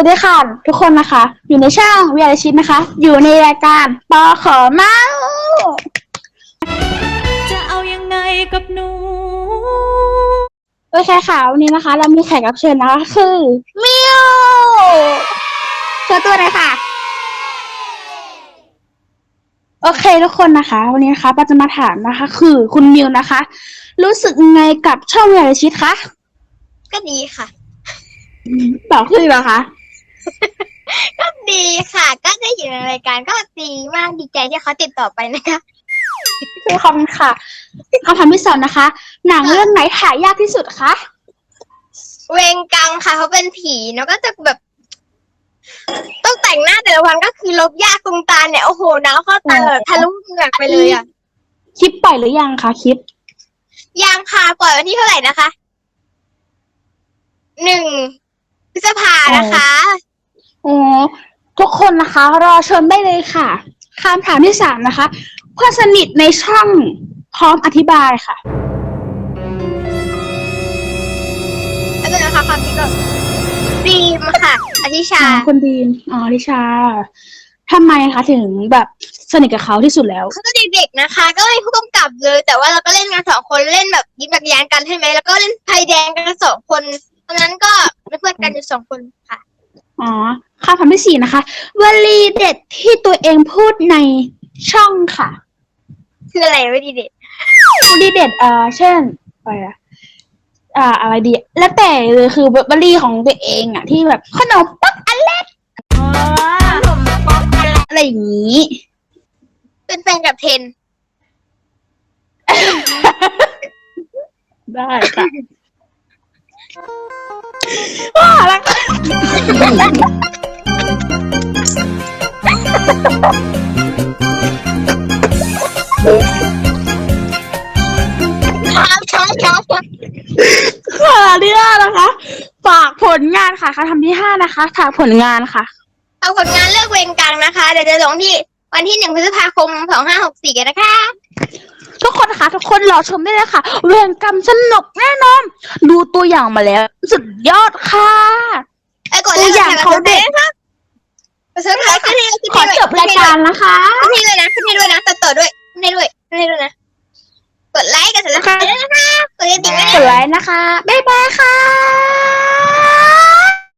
วัสดีค่ะ ทุกคนนะคะ อยู่ในช่องวิทยาชิตนะคะ อยู่ในรายการปอขอเมาจะเอายังไงกับหนูโอเคค่ะวันนี้นะคะ เรามีแขกรับเชิญนะคะ คือมิวเจอตัวเลยค่ะ โอเคทุกคนนะคะ วันนี้นะคะป้าจะมาถามนะคะ คือคุณมิวนะคะ รู้สึกยังไงกับช่องวิทยาชิตคะก็ดีค่ะตอบคือเหรอคะก็ดีค่ะก็ได้ อยู่ในรายการก็ดีมากดีใจที่เขาติดต่อไปนะคะคือคำค่ะคำถามที่สองนะคะ หนังเรื่องไหนถ่ายยากที่สุดคะ เวงกังค่ะ เขาเป็นผีเนาะก็จะแบบ ต้องแต่งหน้าแต่ละวันก็คือลบยากตรงตาเนี่ย โอ้โหน้ำเข้าตาแบบทะลุเหงือกไปเลยอะ คลิปปล่อยหรือยังคะคลิป ยังค่ะปล่อยวันที่เท่าไหร่นะคะ หนึ่งพฤษภานะคะอ๋อ ทุกคนนะคะ รอชมได้เลยค่ะคำถามที่สามนะคะเพื่อนสนิทในช่องพร้อมอธิบายค่ะ แล้วก็นะคะความคิดก็ดีมค่ะอธิชาอ๋อคุณดีนอ๋อลิชาทำไมคะถึงแบบสนิทกับเขาที่สุดแล้ว เขาก็เด็กๆนะคะ ก็ไม่ผู้กำกับเลย แต่ว่าเราก็เล่นกันสองคนเล่นแบบยิงแบบยานกันใช่ไหมแล้วก็เล่นไพแดงกันสองคนตอนนั้นก็เป็นเพื่อนกันอยู่สองคนค่ะ อ๋อ คำถามที่สี่นะคะวลีเด็ดที่ตัวเองพูดในช่องค่ะคืออะไรไม่ดีเด็ดวลีเด็ดเอ่อเช่นอะไรอะอ่าอะไรดี แล้วแต่เลยคือวลีของตัวเองอะที่แบบขนมปังอันเล็กผมป๊อปอะไรอะไรอย่างนี้ เป็นแฟนกับเทน ได้ค่ะว่า แล้วค่ะครับช้องช้องค่ะที่ห้านะคะ ฝากผลงานค่ะคำทำที่ห้านะคะฝากผลงานค่ะ เอาผลงานเลือกเวงกังนะคะ เดี๋ยวจะลงที่วันที่หนึ่งพฤษภาคมสองห้าหกสี่กันนะคะ ทุกคนนะคะ ทุกคนรอชมได้เลยค่ะ เวรกรรมสนุกแน่นอน ดูตัวอย่างมาแล้ว สุดยอดค่ะ การนะคะขึ้นให้ด้วยนะขึ้นให้ด้วยนะตัดต่อด้วยขึ้นให้ด้วยขึ้นให้ด้วยนะ กดไลค์กดซับสไครต์ด้วยนะคะกดกระดิ่งด้วยกนะดไลค์นะคะ บ๊ายบายค่ะ